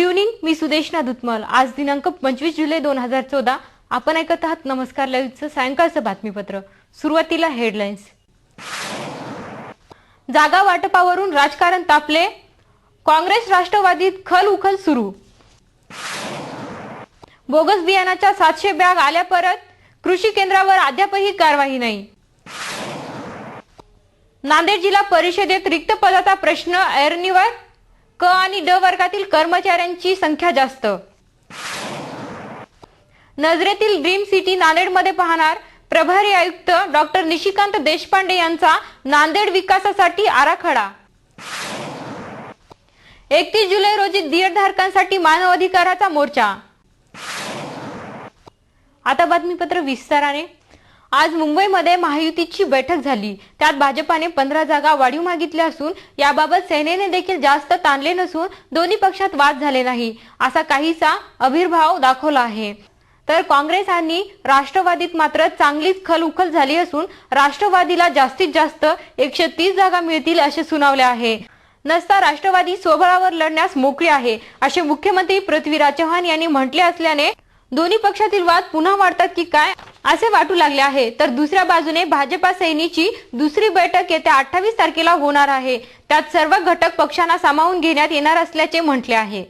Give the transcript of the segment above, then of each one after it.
Good evening मी सुदेशना धुतमल आज दिनांक पंचवीस जुलै दोन हजार चौदा. आपण ऐकत आहात नमस्कार लाईव्हचं सायंकाळचं बातमीपत्र. सुरुवातीला हेडलाईन्स जागा वाटपावरून राजकारण तापले. काँग्रेस राष्ट्रवादीत खल उखल सुरू. बोगस बियाणाच्या सातशे बॅग आल्या परत. कृषी केंद्रावर अद्यापही कारवाई नाही. नांदेड जिल्हा परिषदेत रिक्त पदाचा प्रश्न ऐरणीवर क आणि ड वर्गातील कर्मचाऱ्यांची संख्या जास्त. नजरेतील ड्रीम सिटी नांदेडमध्ये पाहणार प्रभारी आयुक्त डॉक्टर निशिकांत देशपांडे यांचा नांदेड विकासासाठी आराखडा. एकतीस जुलै रोजी दीडधारकांसाठी मानव अधिकाराचा मोर्चा. आता बातमीपत्र विस्ताराने. आज मुंबईमध्ये महायुतीची बैठक झाली. त्यात भाजपाने पंधरा जागा वाढीव मागितल्या असून याबाबत सेनेने देखील जास्त ताणले नसून दोन्ही पक्षात वाद झाले नाही असा काहीसा अभिर्भाव दाखवला आहे. तर काँग्रेस आणि राष्ट्रवादीत मात्र चांगलीच खल उखल झाली असून राष्ट्रवादीला जास्तीत जास्त एकशे तीस जागा मिळतील असे सुनावले आहे. नसता राष्ट्रवादी स्वबळावर लढण्यास मोकळी आहे असे मुख्यमंत्री पृथ्वीराज चव्हाण यांनी म्हटले असल्याने दोन्ही पक्षातील वाद पुन्हा वाढतात की काय असे वाटू लागले आहे. तर दुसऱ्या बाजूने भाजपा सैनीची दुसरी बैठक येत्या अठ्ठावीस तारखेला होणार आहे. त्यात सर्व घटक पक्षांना सामावून घेण्यात येणार असल्याचे म्हटले आहे.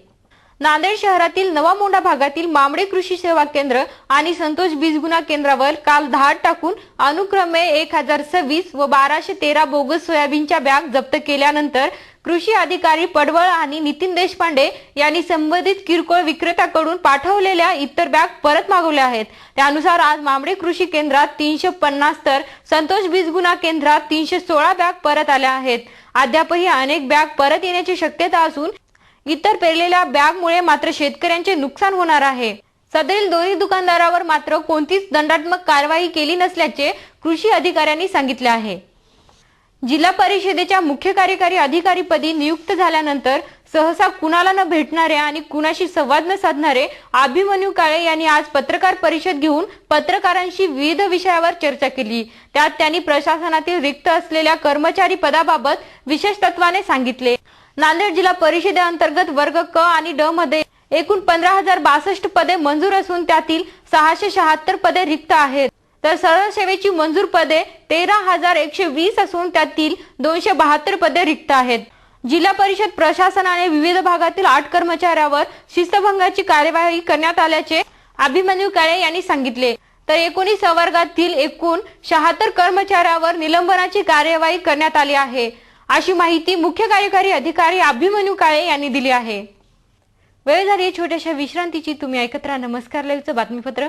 नांदेड शहरातील नवा मोंडा भागातील मामडे कृषी सेवा केंद्र आणि संतोष बीजगुणा केंद्रावर काल धाड टाकून अनुक्रमे एक हजार सव्वीस व बाराशे तेरा बोगस सोयाबीनच्या बॅग जप्त केल्यानंतर कृषी अधिकारी पडवळ आणि नितीन देशपांडे यांनी संबंधित किरकोळ विक्रेत्याकडून पाठवलेल्या इतर बॅग परत मागवल्या आहेत. त्यानुसार आज मामडे कृषी केंद्रात तीनशे पन्नास तर संतोष बीजगुना केंद्रात तीनशे सोळा बॅग परत आल्या आहेत. अद्यापही अनेक बॅग परत येण्याची शक्यता असून इतर पेरलेल्या बॅगमुळे मात्र शेतकऱ्यांचे नुकसान होणार आहे. सदरील दोन्ही दुकानदारावर मात्र कोणतीच दंडात्मक कारवाई केली नसल्याचे कृषी अधिकाऱ्यांनी सांगितले आहे. जिल्हा परिषदेच्या मुख्य कार्यकारी अधिकारीपदी नियुक्त झाल्यानंतर सहसा कुणाला न भेटणारे आणि कुणाशी संवाद न साधणारे अभिमन्यू काळे यांनी आज पत्रकार परिषद घेऊन पत्रकारांशी विविध विषयावर चर्चा केली. त्यात त्यांनी प्रशासनातील रिक्त असलेल्या कर्मचारी पदाबाबत विशेष तत्वाने सांगितले. नांदेड जिल्हा परिषदेअंतर्गत वर्ग क आणि ड मध्ये एकूण पंधरा हजार बासष्ट पदे मंजूर असून त्यातील सहाशे शहात्तर पदे रिक्त आहेत. तर सरळ सेवेची मंजूर पदे तेरा हजार एकशे वीस असून त्यातील दोनशे बहात्तर पदे रिक्त आहेत. जिल्हा परिषद प्रशासनाने विविध भागातील आठ कर्मचाऱ्यावर शिस्तभंगाची कार्यवाही करण्यात आल्याचे अभिमन्यू काळे यांनी सांगितले. तर एकोणीस वर्गातील एकूण शहात्तर कर्मचाऱ्यावर निलंबनाची कार्यवाही करण्यात आली आहे. अशी माहिती मुख्य कार्यकारी अधिकारी अभिमन्यू काळे यांनी दिली आहे. वेळ झाली छोट्याशा विश्रांतीची. तुम्ही ऐकत राहा नमस्कार लाईव्हचं बातमीपत्र.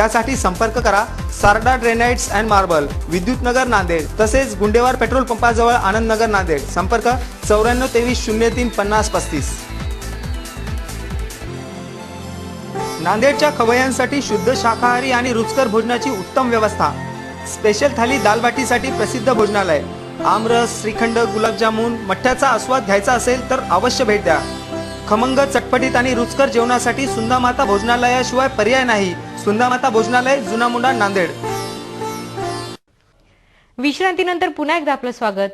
त्यासाठी संपर्क करा. सारडा ड्रेनाइट्स अँड मार्बल विद्युत नगर नांदेड तसेच गुंडेवार पेट्रोल पंपाजवळ आनंदनगर नांदेड. संपर्क चौऱ्याण्णव तेवीस शून्य तीन पन्नास पस्तीस. नांदेडच्या खवय्यांसाठी शुद्ध शाकाहारी आणि रुचकर भोजनाची उत्तम व्यवस्था. स्पेशल थाली दालबाटीसाठी प्रसिद्ध भोजनालय. आमरस श्रीखंड गुलाबजामुन मठ्ठ्याचा आस्वाद घ्यायचा असेल तर अवश्य भेट द्या. खमंग चटपटीत आणि रुचकर जेवणासाठी सुंदामाता भोजनालयाशिवाय पर्याय नाही. सुंदामाता भोजनालय जुना मुंडा नांदेड. विश्रांतीनंतर पुन्हा एकदा आपलं स्वागत.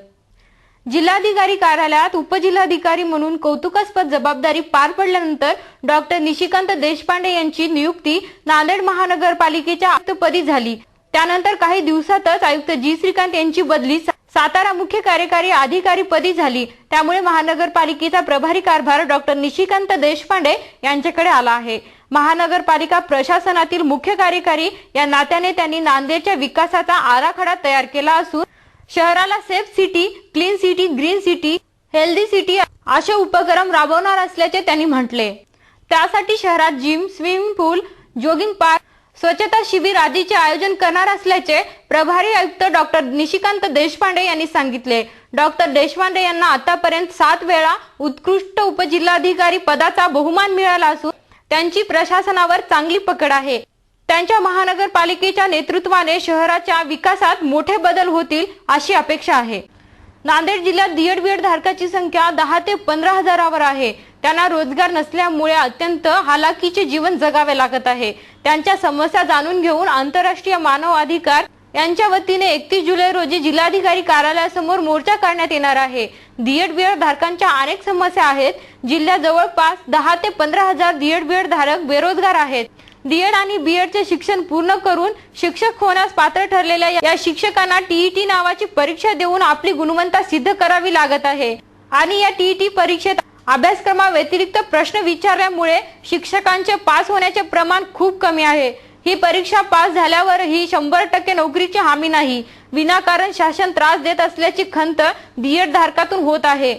जिल्हाधिकारी कार्यालयात उपजिल्हाधिकारी म्हणून कौतुकास्पद जबाबदारी पार पडल्यानंतर डॉक्टर निशिकांत देशपांडे यांची नियुक्ती नांदेड महानगरपालिकेच्या आयुक्तपदी झाली. त्यानंतर काही दिवसातच आयुक्त जी श्रीकांत यांची बदली सातारा मुख्य कार्यकारी अधिकारी पदी झाली. त्यामुळे महानगरपालिकेचा प्रभारी कारभार डॉक्टर निशिकांत देशपांडे यांच्याकडे आला आहे. महानगरपालिका प्रशासनातील मुख्य कार्यकारी या नात्याने त्यांनी नांदेडच्या विकासाचा आराखडा तयार केला असून शहराला safe city clean city green city healthy city असे उपक्रम राबवणार असल्याचे त्यांनी म्हटले. त्यासाठी शहरात gym swimming pool jogging park स्वच्छता शिबिर आदीचे आयोजन करणार असल्याचे प्रभारी आयुक्त डॉक्टर निशिकांत देशपांडे यांनी सांगितले. डॉक्टर देशपांडे यांना आतापर्यंत सात वेळा उत्कृष्ट उपजिल्हाधिकारी पदाचा बहुमान मिळाला असून त्यांची प्रशासनावर चांगली पकड आहे. त्यांच्या महानगरपालिकेच्या नेतृत्वाने शहराच्या विकासात मोठे बदल होतील अशी अपेक्षा आहे. नांदेड जिल्ह्यात डीएड बीएड धारकाची संख्या दहा ते पंधरा हजारावर आहे. त्यांना रोजगार नसल्यामुळे अत्यंत हालाकीचे जीवन जगावे लागत आहे. त्यांच्या समस्या जाणून घेऊन आंतरराष्ट्रीय मानव अधिकार यांच्या वतीने एकतीस जुलै रोजी जिल्हाधिकारी कार्यालयासमोर मोर्चा काढण्यात येणार आहे. डीएड बीएड धारकांच्या अनेक समस्या आहेत. जिल्ह्यात जवळपास दहा ते पंधरा हजार डीएड बीएड धारक बेरोजगार आहेत. डीएड आणि बीएडचे शिक्षण पूर्ण करून शिक्षक होण्यास पात्र ठरलेल्या या शिक्षकांना टीईटी नावाची परीक्षा देऊन आपली गुणवत्ता सिद्ध करावी लागत आहे. आणि या टीईटी परीक्षेत अभ्यासक्रमाव्यतिरिक्त प्रश्न विचारल्यामुळे शिक्षकांचे पास होण्याचे प्रमाण खूप कमी आहे. ही परीक्षा पास झाल्यावर ही शंभर टक्के नोकरीची हमी नाही. विनाकारण शासन त्रास देत असल्याची खंत बीएड धारकातून होत आहे.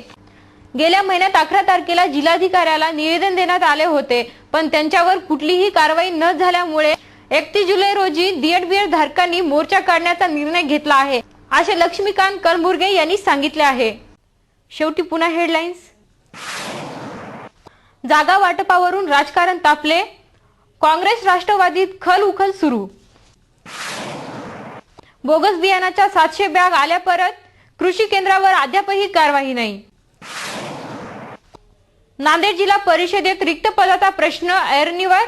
गेल्या महिन्यात अकरा तारखेला जिल्हाधिकाऱ्याला निवेदन देण्यात आले होते पण त्यांच्यावर कुठलीही कारवाई न झाल्यामुळे एकतीस जुलै रोजी डीएड बीएड धारकांनी मोर्चा काढण्याचा निर्णय घेतला आहे असे लक्ष्मीकांत कलबुर्गे यांनी सांगितले आहे. शेवटी पुन्हा हेडलाईन्स जागा वाटपावरून राजकारण तापले. काँग्रेस राष्ट्रवादीत खल उखल सुरू. बोगस बियाणाच्या सातशे बॅग आल्या परत. कृषी केंद्रावर अद्यापही कारवाई नाही. नांदेड जिल्हा परिषदेत रिक्त पदाचा प्रश्न ऐरणीवर.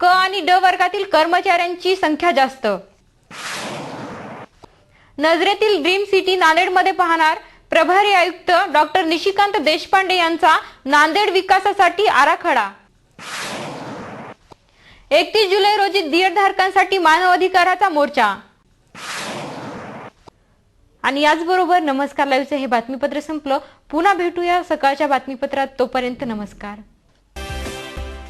क आणि ड वर्गातील कर्मचाऱ्यांची संख्या जास्त. नजरेतील ड्रीम सिटी नांदेडमध्ये पाहणार प्रभारी आयुक्त डॉक्टर निशिकांत देशपांडे यांचा नांदेड विकासासाठी आराखडा. एकतीस जुलै रोजी दीडधारकांसाठी मानव अधिकाराचा मोर्चा. आणि याचबरोबर नमस्कार लाईव्हचं हे बातमीपत्र संपलं. पुन्हा भेटूया सकाळच्या बातमीपत्रात. तोपर्यंत नमस्कार.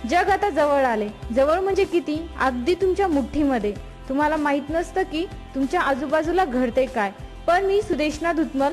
जग आता जवळ आले. जवळ म्हणजे किती? अगदी तुमच्या मुठ्ठीमध्ये. तुम्हाला माहीत नसतं की तुमच्या आजूबाजूला घडते काय. पण मी सुदेशना धुतमल